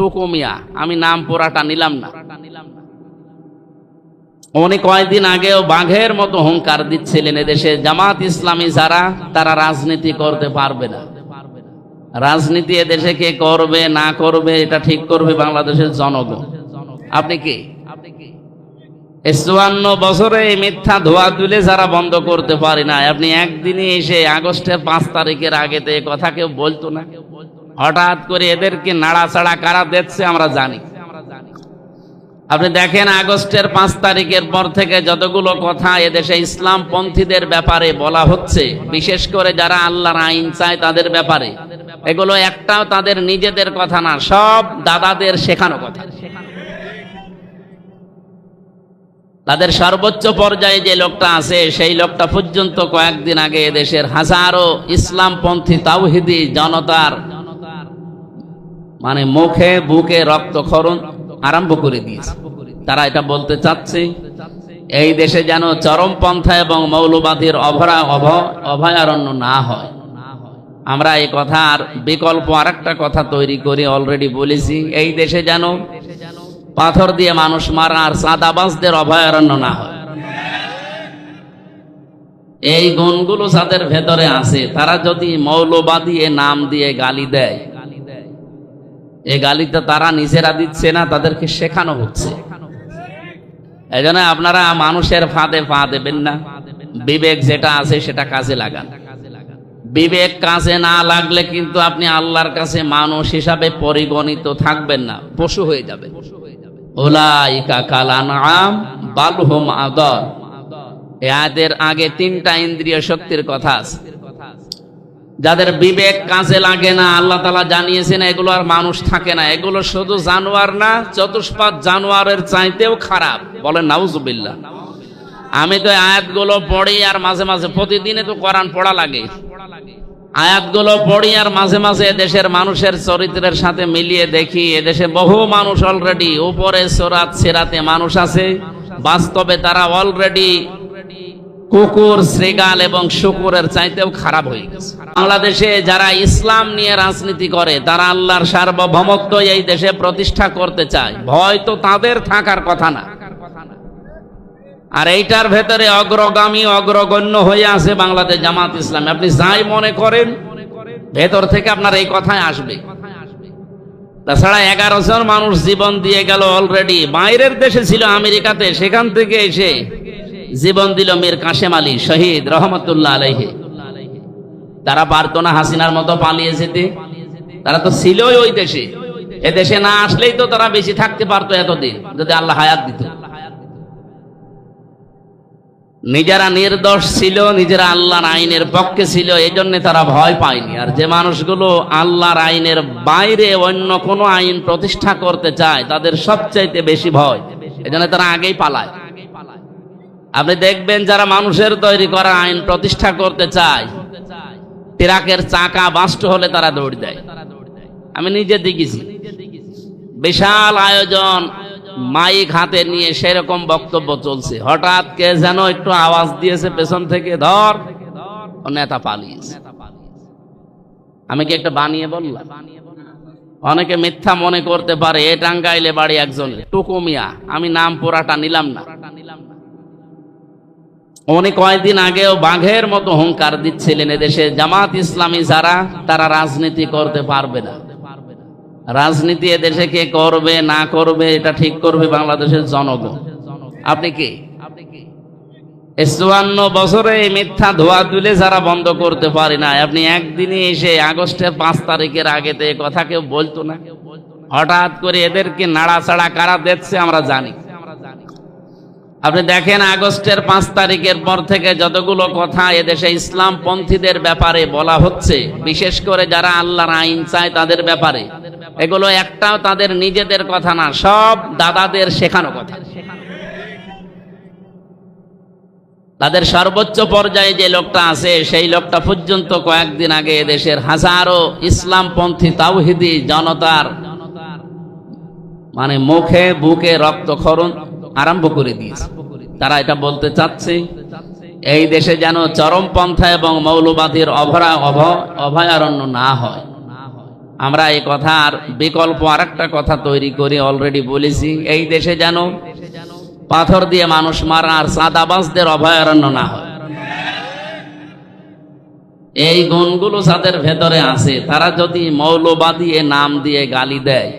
টুকু মিয়া আমি নাম পোড়াটা নিলাম না। উনি কয়েকদিন আগেও বাঘের মতো হুঙ্কার দিচ্ছিলেন এদেশে। জামাত ইসলামী যারা, তারা রাজনীতি করতে পারবে না। রাজনীতি এদেশে কে করবে, না করবে, এটা ঠিক করবে বাংলাদেশের জনগণ। আপনি কি? চুয়ান্ন বছরে এই মিথ্যা ধোয়া তুলে যারা বন্ধ করতে পারে না আপনি একদিনে এসে আগস্টের পাঁচ তারিখের আগে তো এ কথা কেউ বলতো না? হঠাৎ করে এদেরকে নাড়াচাড়া কারা দিচ্ছে আমরা জানি। আপনি দেখেন আগস্টের পাঁচ তারিখের পর থেকে যতগুলো কথা এদেশে ইসলাম পন্থীদের ব্যাপারে বলা হচ্ছে, বিশেষ করে যারা আল্লাহর আইন চায় তাদের ব্যাপারে, এগুলো একটাও তাদের নিজেদের কথা না, সব দাদাদের শেখানো কথা। তাদের সর্বোচ্চ পর্যায়ে যে লোকটা আছে, সেই লোকটা পর্যন্ত কয়েকদিন আগে দেশের হাজারো ইসলামপন্থী তাওহিদি জনতার মানে মুখে, বুকে রক্তক্ষরণ আরম্ভ করে দিয়েছে। তারা এটা বলতে চাচ্ছে, এই দেশে যেন চরমপন্থা এবং মৌলবাদীর অভরা অভ- অভয়ারণ্য না হয়। আমরা এই কথার বিকল্প আরেকটা কথা তৈরি করে অলরেডি বলেছি, এই দেশে যেন পাথর দিয়ে মানুষ মারা আর সাদাবাজদের অভয়ারণ্য না হয়। এই গুণগুলো যাদের ভেতরে আছে, তারা যদি মৌলবাদী এ নাম দিয়ে গালি দেয় এই গালিটা তারা নিজেরা দিচ্ছে না, তাদেরকে শেখানো হচ্ছে। এই জন্য আপনারা মানুষের ফাঁদে পা দেবেন না। বিবেক যেটা আছে সেটা কাজে লাগান। বিবেক কাজে না লাগলে কিন্তু আপনি আল্লাহর কাছে মানুষ হিসাবে পরিগণিত থাকবেন না, পশু হয়ে যাবে এদের আগে তিনটা ইন্দ্রিয় শক্তির কথা আছে। যাদের বিবেক কাজে লাগে না, আল্লাহ তালা জানিয়েছেন এগুলো আর মানুষ থাকে না। এগুলো শুধু জানোয়ার না চতুষ্পাদ জানোয়ারের চাইতেও খারাপ। বলেন, নাউজুবিল্লাহ। আমি তো আয়াতগুলো পড়ি আর মাঝে মাঝে প্রতিদিনে তো কোরআন পড়া লাগে। আয়াতগুলো পড়ি আর মাঝে মাঝে দেশের মানুষের চরিত্রের সাথে মিলিয়ে দেখি, এদেশে বহু মানুষ অলরেডি উপরে সোরাত, সেরাতে মানুষ আছে। বাস্তবে তারা অলরেডি কুকুর, শ্রীগাল এবং শুকুরের চাইতেও খারাপ হয়ে গেছে। বাংলাদেশে যারা ইসলাম নিয়ে রাজনীতি করে, তারা আল্লাহর সার্বভৌমত্ব এই দেশে প্রতিষ্ঠা করতে চায়। ভয় তো তাদের থাকার কথা না। আর এইটার ভেতরে অগ্রগামী, অগ্রগণ্য হয়ে আছে বাংলাদেশ জামাত ইসলাম। আপনি যাই মনে করেন, ভেতর থেকে আপনার এই কথায় আসবে। তাছাড়া এগারো জন মানুষ জীবন দিয়ে গেল অলরেডি বাইরের দেশে ছিল আমেরিকাতে, সেখান থেকে এসে জীবন দিল মীর কাশেম আলী, শহীদ রহমতুল্লাহ আলহে তারা পারতো না হাসিনার মতো পালিয়ে যেতে। তারা তো ছিলই ওই দেশে। এ দেশে না আসলেই তো তারা বেশি থাকতে পারতো এতদিন, যদি আল্লাহ হায়াত দিত। নিজেরা নির্দোষ ছিল, নিজেরা আল্লাহর আইনের পক্ষে ছিল, এই জন্য তারা ভয় পায়নি। আর যে মানুষগুলো আল্লাহর আইনের বাইরে অন্য কোনো আইন প্রতিষ্ঠা করতে চায়, তাদের সবচাইতে বেশি ভয়। এজন্য তারা আগেই পালায়। আপনি দেখবেন যারা মানুষের তৈরি করা আইন প্রতিষ্ঠা করতে চায়, ট্রাকের চাকা বাস্ট হলে তারা দৌড় দেয়। আমি নিজে দেখেছি। বিশাল আয়োজন মাইক হাতে নিয়ে সেরকম বক্তব্য চলছে। হঠাৎ কে যেন একটু আওয়াজ দিয়েছে, পেছন থেকে ধর নেতা পালিয়েছে। আমি কি একটা বানিয়ে বললাম? অনেকে মিথ্যা মনে করতে পারে, এ টাঙ্গাইলে বাড়ি একজন টুকুমিয়া। আমি নাম পোড়াটা নিলাম না। উনি কয়েকদিন আগেও বাঘের মতো হুঙ্কার দিচ্ছিলেন এদেশে। জামাত ইসলামী যারা, তারা রাজনীতি করতে পারবে না। রাজনীতি এদেশে কে করবে, না করবে, এটা ঠিক করবে বাংলাদেশের জনগণ। আপনি কি? চুয়ান্ন বছরে এই মিথ্যা ধোয়া তুলে যারা বন্ধ করতে পারে না আপনি একদিনে এসে আগস্টের পাঁচ তারিখের আগে তো এ কথা কেউ বলতো না। হঠাৎ করে এদেরকে নাড়াচাড়া কারা দিচ্ছে আমরা জানি। আপনি দেখেন আগস্টের পাঁচ তারিখের পর থেকে যতগুলো কথা এদেশে ইসলাম পন্থীদের ব্যাপারে বলা হচ্ছে, বিশেষ করে যারা আল্লাহর আইন চায় তাদের ব্যাপারে, এগুলো একটাও তাদের নিজেদের কথা না, সব দাদাদের শেখানো কথা। তাদের সর্বোচ্চ পর্যায়ে যে লোকটা আছে, সেই লোকটা পর্যন্ত কয়েকদিন আগে দেশের হাজারো ইসলামপন্থী তাওহিদি জনতার মানে মুখে বুকে রক্তক্ষরণ আরম্ভ করে দিয়েছে। তারা এটা বলতে চাচ্ছে, এই দেশে যেন চরমপন্থা এবং মৌলবাদীর অভরা অভয়ারণ্য না হয়। আমরা এই কথার বিকল্প আর একটা কথা তৈরি করে অলরেডি বলেছি, এই দেশে যেন পাথর দিয়ে মানুষ মারা আর সাদাবাসদের অভয়ারণ্য না হয়। এই গুণগুলো যাদের ভেতরে আছে, তারা যদি মৌলবাদী এ নাম দিয়ে গালি দেয়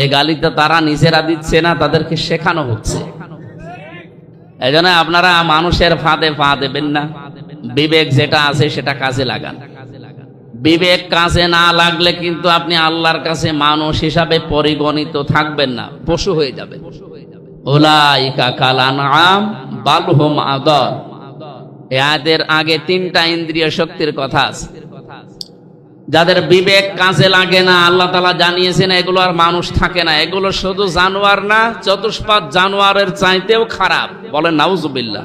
এই গালিতে তারা নিজেরা দিচ্ছে না, তাদেরকে শেখানো হচ্ছে। এই জন্য আপনারা মানুষের ফাঁদে পা দেবেন না। বিবেক যেটা আছে সেটা কাজে লাগান। বিবেক কাজে না লাগলে কিন্তু আপনি আল্লাহর কাছে মানুষ হিসাবে পরিগণিত থাকবেন না, পশু হয়ে যাবে ওলাইকা এদের আগে তিনটা ইন্দ্রিয় শক্তির কথা আছে। যাদের বিবেক কাজে লাগে না, আল্লাহ তালা জানিয়েছেন এগুলো আর মানুষ থাকে না। এগুলো শুধু জানোয়ার না চতুষ্পাদ জানোয়ারের চাইতেও খারাপ। বলেন, নাউজুবিল্লাহ।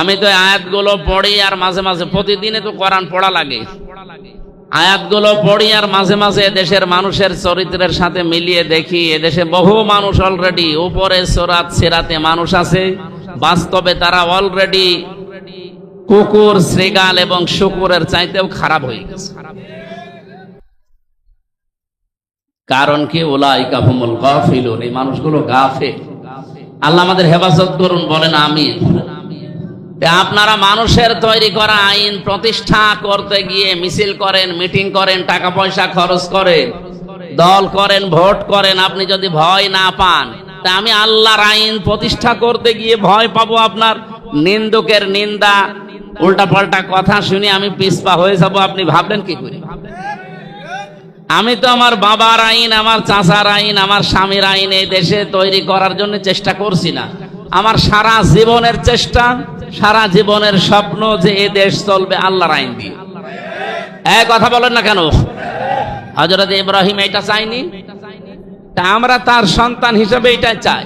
আমি তো আয়াতগুলো পড়ি আর মাঝে মাঝে প্রতিদিনে তো কোরআন পড়া লাগে। আয়াতগুলো পড়ি আর মাঝে মাঝে দেশের মানুষের চরিত্রের সাথে মিলিয়ে দেখি, এদেশে বহু মানুষ অলরেডি উপরে সোরাত, সেরাতে মানুষ আছে। বাস্তবে তারা অলরেডি কুকুর, শ্রীগাল এবং শুকুরের চাইতেও খারাপ হয়ে গেছে। কারণ কি? ওলাই কাফুমুল গাফিলুন। এই মানুষগুলো গাফে। আল্লাহ আমাদের হেফাজত করুন, বলেন আমিন। আপনারা মানুষের তৈরি করা আইন প্রতিষ্ঠা করতে গিয়ে মিছিল করেন, মিটিং করেন, টাকা পয়সা খরচ করেন, দল করেন, ভোট করেন, আপনি যদি ভয় না পান, তা আমি আল্লাহর আইন প্রতিষ্ঠা করতে গিয়ে ভয় পাবো আপনার। নিন্দুকের নিন্দা উল্টা পাল্টা কথা শুনে আমি পিসপা হয়ে যাব, আপনি ভাবলেন কি করে? আমি তো আমার বাবার আইন, আমার চাচার আইন, আমার স্বামীর আইন এই দেশে তৈরি করার জন্য চেষ্টা করছি না। আমার সারা জীবনের চেষ্টা, সারা জীবনের স্বপ্ন যে এ দেশ চলবে, আল্লাহর আইন দিয়ে। এক কথা বলেন না কেন? হজরত ইব্রাহিম এটা চাইনি তা আমরা তার সন্তান হিসেবে এটা চাই।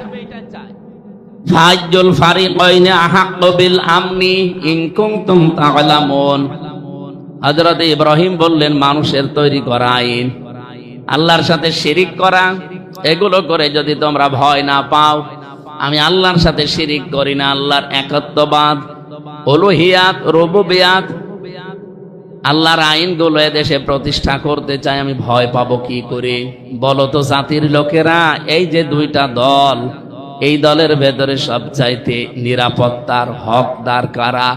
ফাজ্জুল ফারিকাইনে আহাক্কু বিল আমনি ইন কুনতুম তা'লামুন। হযরত ইব্রাহিম বললেন, মানুষের তৈরি করা আইন, আল্লাহর সাথে শিরিক করা, এগুলো করে যদি তোমরা ভয় না পাও, আমি আল্লাহর সাথে শিরিক করি না, আল্লাহর একত্ববাদ, উলুহিয়াত, রুবুবিয়াত, আল্লাহর আইনগুলো দেশে প্রতিষ্ঠা করতে চাই, আমি ভয় পাবো কি করে? বলো তো জাতির লোকেরা, এই যে দুইটা দল এই দলের ভেতরে সবচাইতে নিরাপত্তার হকদার কারা?